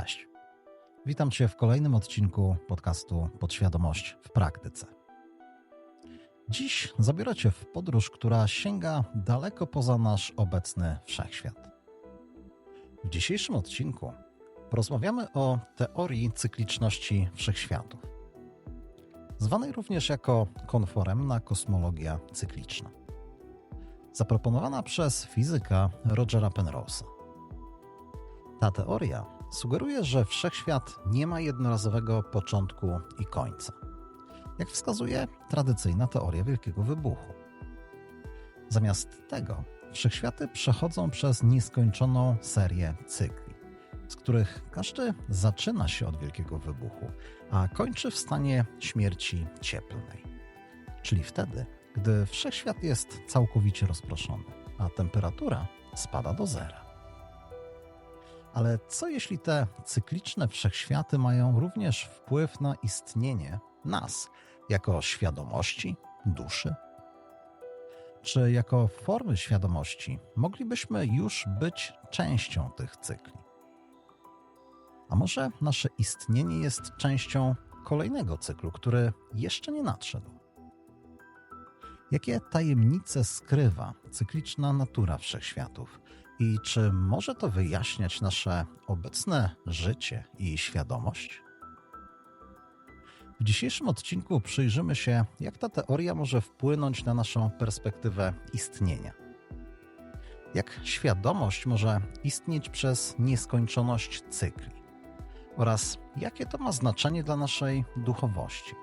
Cześć. Witam Cię w kolejnym odcinku podcastu Podświadomość w praktyce. Dziś zabiorę Cię w podróż, która sięga daleko poza nasz obecny wszechświat. W dzisiejszym odcinku porozmawiamy o teorii cykliczności wszechświatów, zwanej również jako konforemna kosmologia cykliczna, zaproponowana przez fizyka Rogera Penrose'a. Ta teoria sugeruje, że wszechświat nie ma jednorazowego początku i końca, jak wskazuje tradycyjna teoria Wielkiego Wybuchu. Zamiast tego, wszechświaty przechodzą przez nieskończoną serię cykli, z których każdy zaczyna się od Wielkiego Wybuchu, a kończy w stanie śmierci cieplnej, czyli wtedy, gdy wszechświat jest całkowicie rozproszony, a temperatura spada do zera. Ale co jeśli te cykliczne wszechświaty mają również wpływ na istnienie nas jako świadomości, duszy? Czy jako formy świadomości moglibyśmy już być częścią tych cykli? A może nasze istnienie jest częścią kolejnego cyklu, który jeszcze nie nadszedł? Jakie tajemnice skrywa cykliczna natura wszechświatów? I czy może to wyjaśniać nasze obecne życie i świadomość? W dzisiejszym odcinku przyjrzymy się, jak ta teoria może wpłynąć na naszą perspektywę istnienia. Jak świadomość może istnieć przez nieskończoność cykli oraz jakie to ma znaczenie dla naszej duchowości.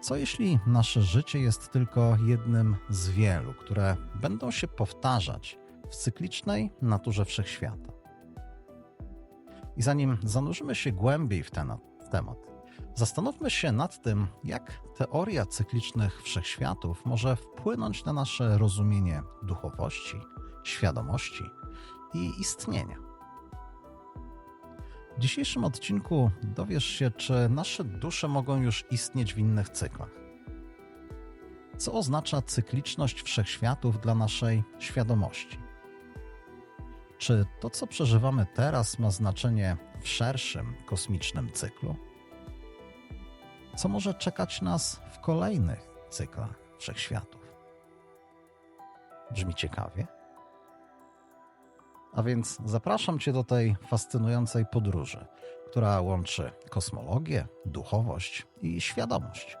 Co jeśli nasze życie jest tylko jednym z wielu, które będą się powtarzać w cyklicznej naturze wszechświata? I zanim zanurzymy się głębiej w ten temat, zastanówmy się nad tym, jak teoria cyklicznych wszechświatów może wpłynąć na nasze rozumienie duchowości, świadomości i istnienia. W dzisiejszym odcinku dowiesz się, czy nasze dusze mogą już istnieć w innych cyklach. Co oznacza cykliczność wszechświatów dla naszej świadomości? Czy to, co przeżywamy teraz, ma znaczenie w szerszym kosmicznym cyklu? Co może czekać nas w kolejnych cyklach wszechświatów? Brzmi ciekawie? A więc zapraszam Cię do tej fascynującej podróży, która łączy kosmologię, duchowość i świadomość.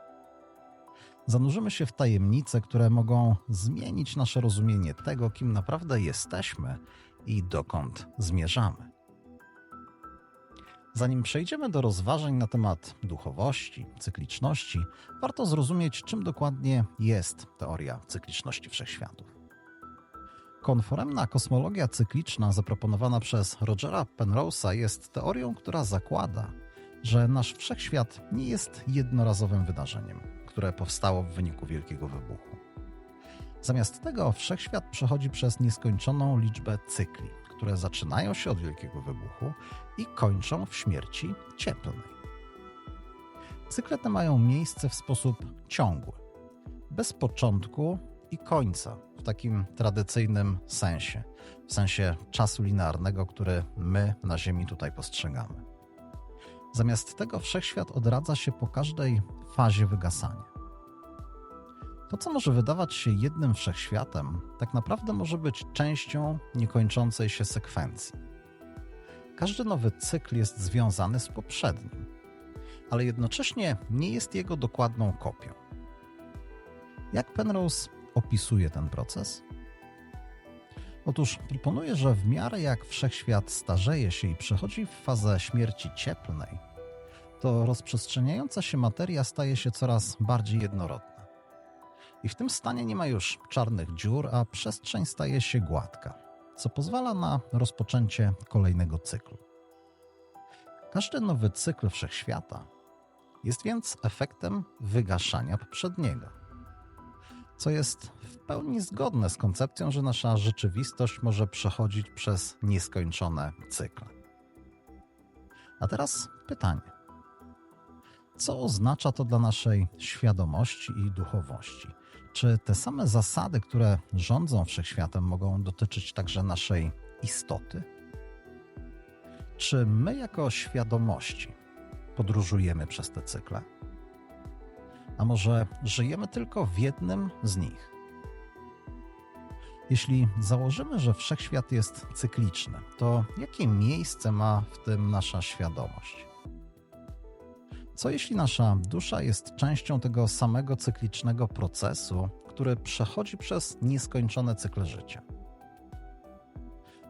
Zanurzymy się w tajemnice, które mogą zmienić nasze rozumienie tego, kim naprawdę jesteśmy i dokąd zmierzamy. Zanim przejdziemy do rozważań na temat duchowości, cykliczności, warto zrozumieć, czym dokładnie jest teoria cykliczności wszechświatów. Konforemna kosmologia cykliczna zaproponowana przez Rogera Penrose'a jest teorią, która zakłada, że nasz wszechświat nie jest jednorazowym wydarzeniem, które powstało w wyniku Wielkiego Wybuchu. Zamiast tego wszechświat przechodzi przez nieskończoną liczbę cykli, które zaczynają się od Wielkiego Wybuchu i kończą w śmierci cieplnej. Cykle te mają miejsce w sposób ciągły, bez początku i końca w takim tradycyjnym sensie, w sensie czasu linearnego, który my na Ziemi tutaj postrzegamy. Zamiast tego wszechświat odradza się po każdej fazie wygasania. To, co może wydawać się jednym wszechświatem, tak naprawdę może być częścią niekończącej się sekwencji. Każdy nowy cykl jest związany z poprzednim, ale jednocześnie nie jest jego dokładną kopią. Jak Penrose opisuje ten proces? Otóż proponuje, że w miarę jak wszechświat starzeje się i przechodzi w fazę śmierci cieplnej, to rozprzestrzeniająca się materia staje się coraz bardziej jednorodna. I w tym stanie nie ma już czarnych dziur, a przestrzeń staje się gładka, co pozwala na rozpoczęcie kolejnego cyklu. Każdy nowy cykl wszechświata jest więc efektem wygaszania poprzedniego co jest w pełni zgodne z koncepcją, że nasza rzeczywistość może przechodzić przez nieskończone cykle. A teraz pytanie. Co oznacza to dla naszej świadomości i duchowości? Czy te same zasady, które rządzą wszechświatem, mogą dotyczyć także naszej istoty? Czy my, jako świadomości, podróżujemy przez te cykle? A może żyjemy tylko w jednym z nich? Jeśli założymy, że wszechświat jest cykliczny, to jakie miejsce ma w tym nasza świadomość? Co jeśli nasza dusza jest częścią tego samego cyklicznego procesu, który przechodzi przez nieskończone cykle życia?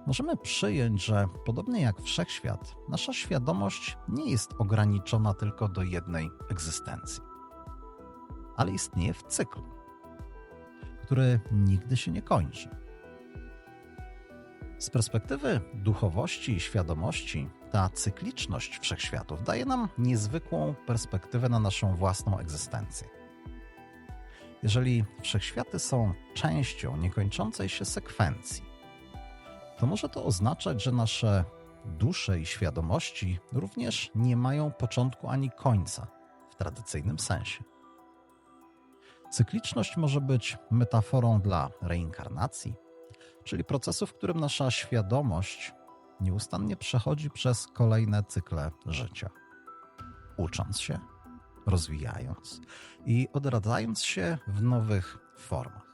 Możemy przyjąć, że podobnie jak wszechświat, nasza świadomość nie jest ograniczona tylko do jednej egzystencji, ale istnieje w cyklu, który nigdy się nie kończy. Z perspektywy duchowości i świadomości, ta cykliczność wszechświatów daje nam niezwykłą perspektywę na naszą własną egzystencję. Jeżeli wszechświaty są częścią niekończącej się sekwencji, to może to oznaczać, że nasze dusze i świadomości również nie mają początku ani końca w tradycyjnym sensie. Cykliczność może być metaforą dla reinkarnacji, czyli procesu, w którym nasza świadomość nieustannie przechodzi przez kolejne cykle życia, ucząc się, rozwijając i odradzając się w nowych formach.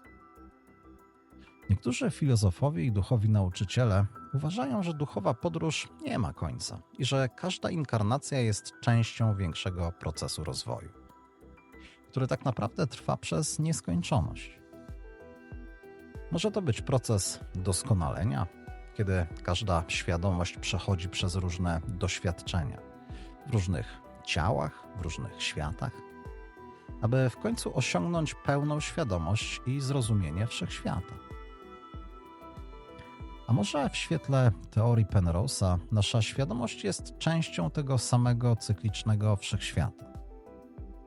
Niektórzy filozofowie i duchowi nauczyciele uważają, że duchowa podróż nie ma końca i że każda inkarnacja jest częścią większego procesu rozwoju, który tak naprawdę trwa przez nieskończoność. Może to być proces doskonalenia, kiedy każda świadomość przechodzi przez różne doświadczenia w różnych ciałach, w różnych światach, aby w końcu osiągnąć pełną świadomość i zrozumienie wszechświata. A może w świetle teorii Penrose'a nasza świadomość jest częścią tego samego cyklicznego wszechświata,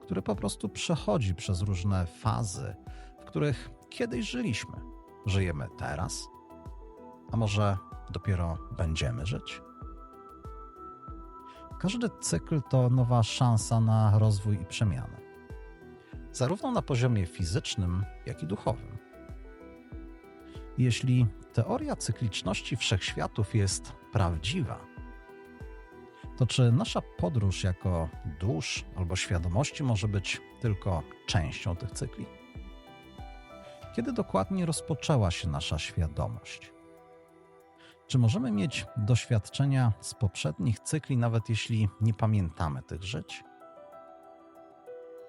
który po prostu przechodzi przez różne fazy, w których kiedyś żyliśmy. Żyjemy teraz, a może dopiero będziemy żyć? Każdy cykl to nowa szansa na rozwój i przemianę, zarówno na poziomie fizycznym, jak i duchowym. Jeśli teoria cykliczności wszechświatów jest prawdziwa, to czy nasza podróż jako dusz albo świadomości może być tylko częścią tych cykli? Kiedy dokładnie rozpoczęła się nasza świadomość? Czy możemy mieć doświadczenia z poprzednich cykli, nawet jeśli nie pamiętamy tych żyć?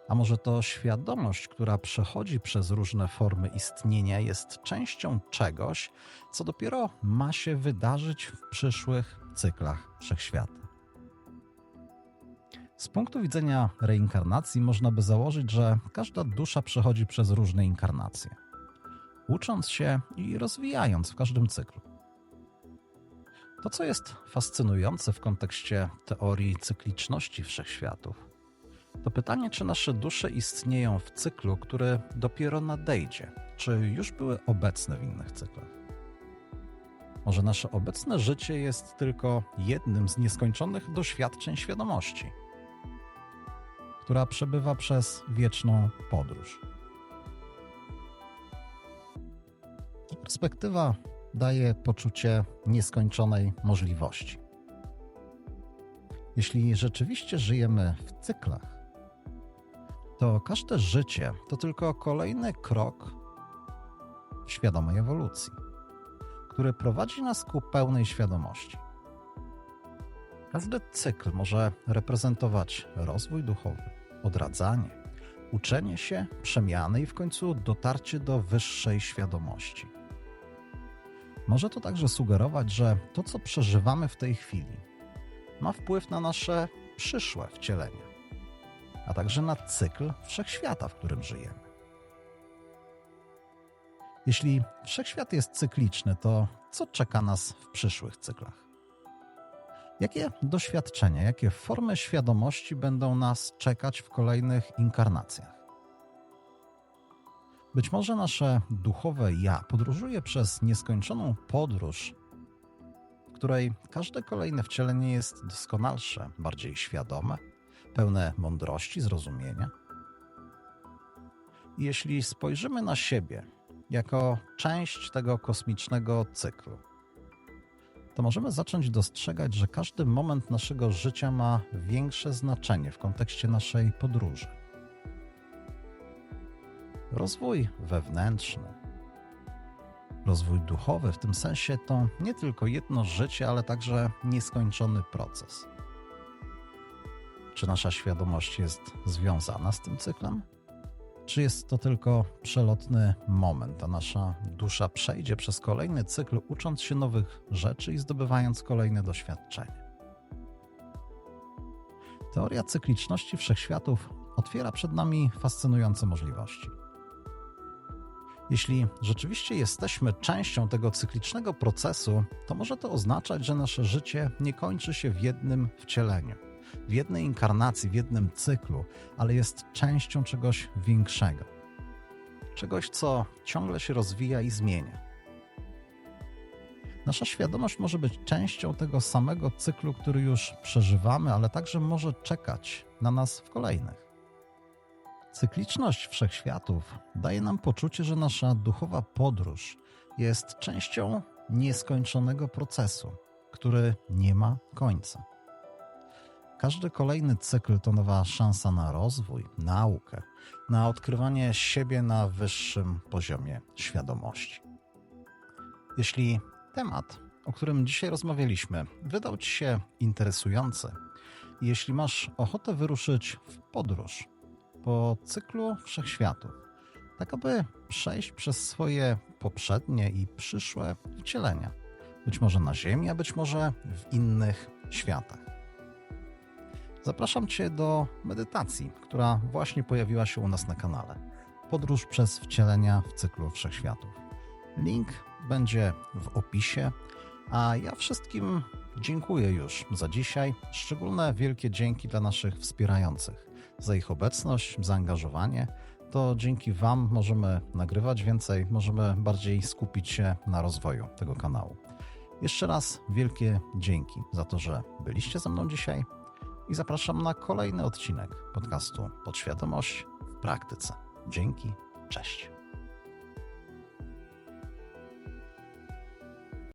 A może to świadomość, która przechodzi przez różne formy istnienia, jest częścią czegoś, co dopiero ma się wydarzyć w przyszłych cyklach wszechświata? Z punktu widzenia reinkarnacji można by założyć, że każda dusza przechodzi przez różne inkarnacje, ucząc się i rozwijając w każdym cyklu. To, co jest fascynujące w kontekście teorii cykliczności wszechświatów, to pytanie, czy nasze dusze istnieją w cyklu, który dopiero nadejdzie, czy już były obecne w innych cyklach. Może nasze obecne życie jest tylko jednym z nieskończonych doświadczeń świadomości, która przebywa przez wieczną podróż. Perspektywa daje poczucie nieskończonej możliwości. Jeśli rzeczywiście żyjemy w cyklach, to każde życie to tylko kolejny krok w świadomej ewolucji, który prowadzi nas ku pełnej świadomości. Każdy cykl może reprezentować rozwój duchowy, odradzanie, uczenie się, przemiany i w końcu dotarcie do wyższej świadomości. Może to także sugerować, że to, co przeżywamy w tej chwili, ma wpływ na nasze przyszłe wcielenia a także na cykl wszechświata, w którym żyjemy. Jeśli wszechświat jest cykliczny, to co czeka nas w przyszłych cyklach? Jakie doświadczenia, jakie formy świadomości będą nas czekać w kolejnych inkarnacjach? Być może nasze duchowe ja podróżuje przez nieskończoną podróż, w której każde kolejne wcielenie jest doskonalsze, bardziej świadome, pełne mądrości, zrozumienia. Jeśli spojrzymy na siebie jako część tego kosmicznego cyklu, to możemy zacząć dostrzegać, że każdy moment naszego życia ma większe znaczenie w kontekście naszej podróży. Rozwój wewnętrzny, rozwój duchowy w tym sensie to nie tylko jedno życie, ale także nieskończony proces. Czy nasza świadomość jest związana z tym cyklem? Czy jest to tylko przelotny moment, a nasza dusza przejdzie przez kolejny cykl, ucząc się nowych rzeczy i zdobywając kolejne doświadczenie? Teoria cykliczności wszechświatów otwiera przed nami fascynujące możliwości. Jeśli rzeczywiście jesteśmy częścią tego cyklicznego procesu, to może to oznaczać, że nasze życie nie kończy się w jednym wcieleniu, w jednej inkarnacji, w jednym cyklu, ale jest częścią czegoś większego. Czegoś, co ciągle się rozwija i zmienia. Nasza świadomość może być częścią tego samego cyklu, który już przeżywamy, ale także może czekać na nas w kolejnych. Cykliczność wszechświatów daje nam poczucie, że nasza duchowa podróż jest częścią nieskończonego procesu, który nie ma końca. Każdy kolejny cykl to nowa szansa na rozwój, naukę, na odkrywanie siebie na wyższym poziomie świadomości. Jeśli temat, o którym dzisiaj rozmawialiśmy, wydał Ci się interesujący, jeśli masz ochotę wyruszyć w podróż, po cyklu wszechświatów, tak aby przejść przez swoje poprzednie i przyszłe wcielenia. Być może na Ziemi, a być może w innych światach. Zapraszam Cię do medytacji, która właśnie pojawiła się u nas na kanale. Podróż przez wcielenia w cyklu wszechświatów. Link będzie w opisie, a ja wszystkim dziękuję już za dzisiaj. Szczególne wielkie dzięki dla naszych wspierających za ich obecność, zaangażowanie. To dzięki Wam możemy nagrywać więcej, możemy bardziej skupić się na rozwoju tego kanału. Jeszcze raz wielkie dzięki za to, że byliście ze mną dzisiaj i zapraszam na kolejny odcinek podcastu Podświadomość w praktyce. Dzięki, cześć.